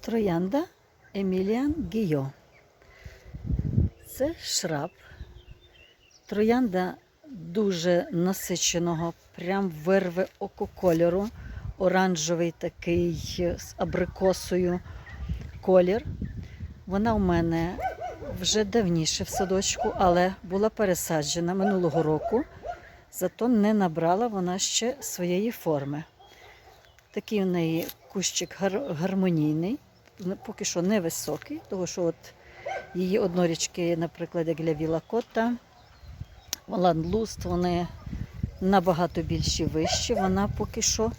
Троянда Еміліан Гійо. Це шраб. Троянда дуже насиченого, прям вирве око кольору. Оранжевий такий з абрикосою колір. Вона у мене вже давніше в садочку, але була пересаджена минулого року, зато не набрала вона ще своєї форми. Такий у неї кущик гар- гармонійний, поки що невисокий, тому що от її однорічки, наприклад, як для Вілакота, Ландлуст, вони набагато більші вищі. Вона поки що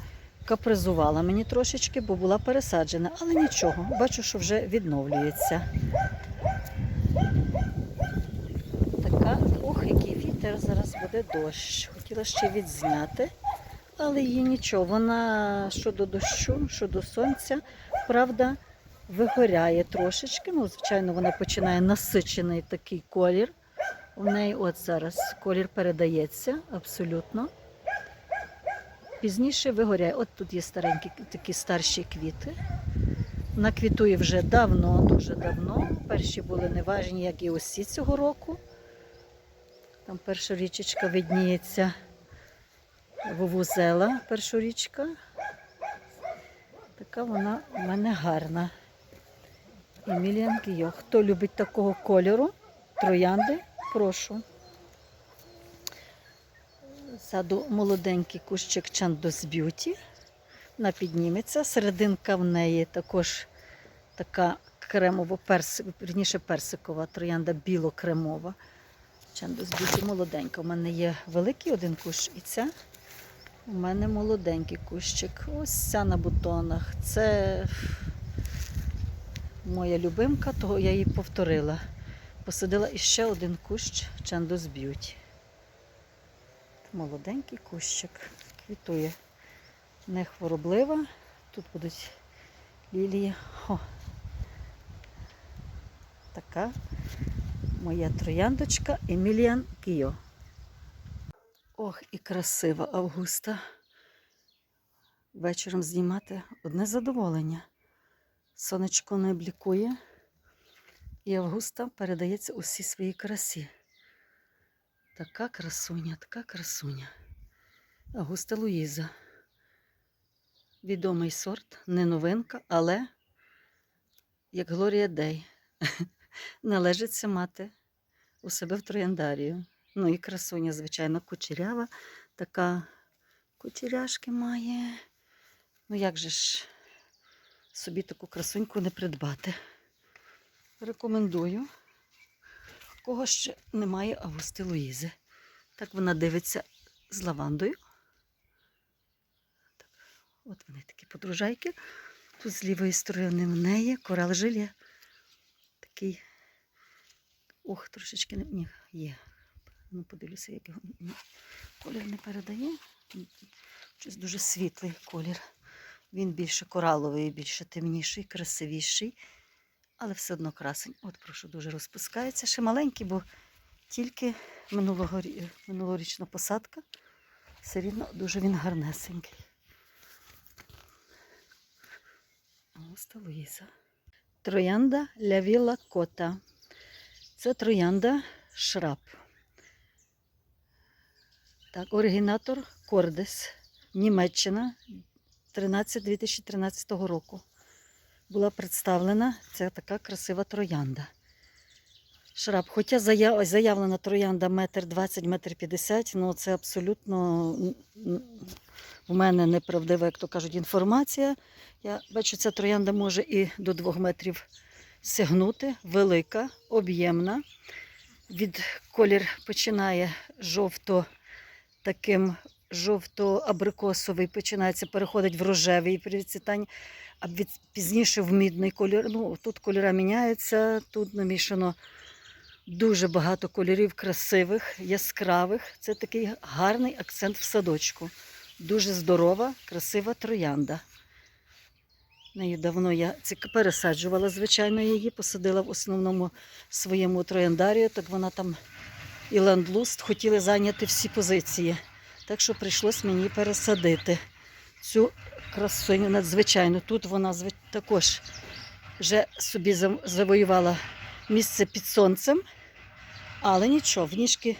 капризувала мені трошечки, бо була пересаджена, але нічого, бачу, що вже відновлюється. Така, ох, який вітер, зараз буде дощ. Хотіла ще відзняти, але її нічого. Вона щодо дощу, щодо сонця, правда, вигоряє трошечки. Ну, звичайно, вона починає насичений такий колір. У неї от зараз колір передається абсолютно. Пізніше вигоряє. От тут є старенькі такі старші квіти. Вона квітує вже давно, дуже давно. Перші були неважні, як і усі цього року. Там перша річечка видніється вовузела, перша річка. Така вона у мене гарна. Еміліан Кійо. Хто любить такого кольору, троянди, прошу. Ззаду молоденький кущик Чандос Б'юті. Вона підніметься. Серединка в неї також така кремово персик, верніше персикова троянда біло-кремова. Чандос Б'юті молоденька. У мене є великий один кущ і ця. У мене молоденький кущик. Ось ця на бутонах. Це моя любимка, того я її повторила. Посадила іще один кущ Чандос Б'юті. Молоденький кущик. Квітує. Не хвороблива. Тут будуть лілії. О. Така моя трояндочка Еміліан Кіо. Ох, і красива Августа. Вечором знімати одне задоволення. Сонечко не блікує, і Августа передається усій своїй красі. Така красуня, така красуня. Августа Луїза. Відомий сорт, не новинка, але, як Глорія Дей, належиться мати у себе в трояндарію. Ну і красуня, звичайно, кучерява, така кучеряшки має. Ну як же ж собі таку красуньку не придбати? Рекомендую. Кого ще немає Августи Луїзи. Так вона дивиться з лавандою. Так, от вони такі подружайки. Тут з лівої сторони в неї корал жиля. Такий. Ох, трошечки не ні, є. Ну, подивлюся, як його колір не передає. Щось дуже світлий колір. Він більше кораловий, більше темніший, красивіший, але все одно красень. От, прошу, дуже розпускається. Ще маленький, бо тільки минулорічна посадка. Все рівно дуже він гарнесенький. Ауста Луїза. Троянда Лявіла Кота. Це троянда шраб. Так, оригінатор Кордес, Німеччина, 13 2013 року. Була представлена ця така красива троянда. Шраб, хоча заявлена троянда метр 20, метр 50, ну це абсолютно в мене неправдива, як то кажуть, інформація. Я бачу, ця троянда може і до 2 метрів сягнути, велика, об'ємна. Від колір починає жовто таким жовто-абрикосовий, починається, переходить в рожевий при а від, пізніше в мідний кольор. Ну, тут кольори міняються, тут намішано дуже багато кольорів красивих, яскравих. Це такий гарний акцент в садочку. Дуже здорова, красива троянда. Нею давно я пересаджувала, звичайно, її, посадила в основному своєму трояндарію, так вона там і ленд-луст хотіли зайняти всі позиції. Так що прийшлось мені пересадити цю красуню надзвичайно. Тут вона також вже собі завоювала місце під сонцем, але нічого, в ніжки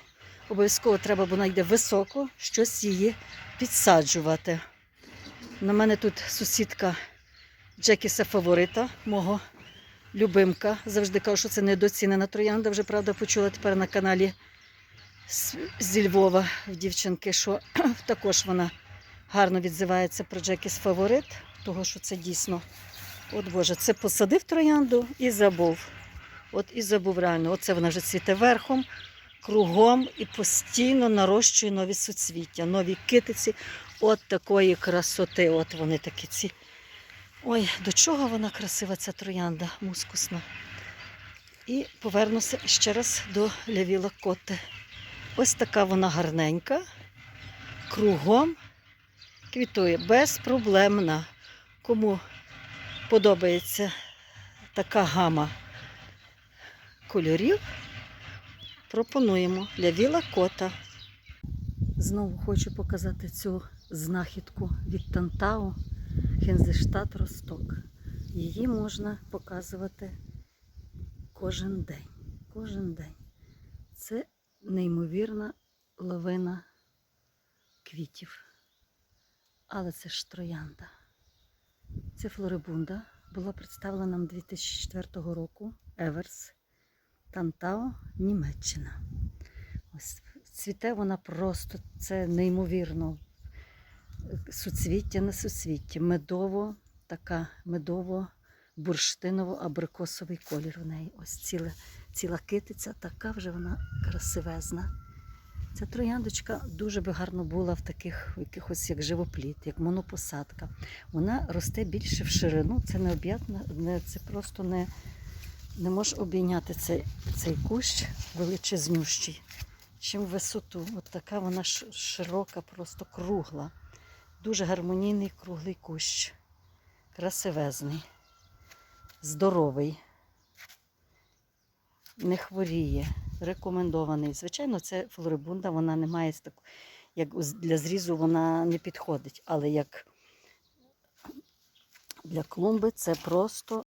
обов'язково треба, бо вона високо, щось її підсаджувати. На мене тут сусідка Джекіса фаворита, мого любимка. Завжди кажу, що це недоцінена троянда. Вже правда почула тепер на каналі зі Львова в дівчинки, що також вона гарно відзивається про Джекіс фаворит, того що це дійсно. От Боже, це посадив троянду і забув. От і забув реально. Оце вона вже цвіте верхом, кругом і постійно нарощує нові суцвіття, нові китиці. От такої красоти. От вони такі ці. Ой, до чого вона красива, ця троянда мускусна. І повернуся ще раз до лявіла коти. Ось така вона гарненька, кругом квітує, безпроблемна. Кому подобається така гама кольорів, пропонуємо лявіла кота. Знову хочу показати цю знахідку від Тантау Хензештат Росток. Її можна показувати кожен день. Кожен день. Це неймовірна лавина квітів. Але це ж троянда. Це флорибунда була представлена нам 2004 року Еверс, Тантао, Німеччина. Ось цвіте вона просто, це неймовірно. Суцвіття на суцвітті. Медово, така медово-бурштиново-абрикосовий колір у неї. Ось ціла, ціла китиця, така вже вона красивезна. Ця трояндочка дуже би гарно була в таких якихось як живопліт, як монопосадка. Вона росте більше в ширину. Це необ'ятно, не, це просто не, не можеш обійняти цей, цей кущ величезнющий, чим висоту. От така вона широка, просто кругла. Дуже гармонійний круглий кущ. Красивезний, здоровий, не хворіє, рекомендований. Звичайно, це флорибунда, вона не має таку- як для зрізу вона не підходить, але як для клумби це просто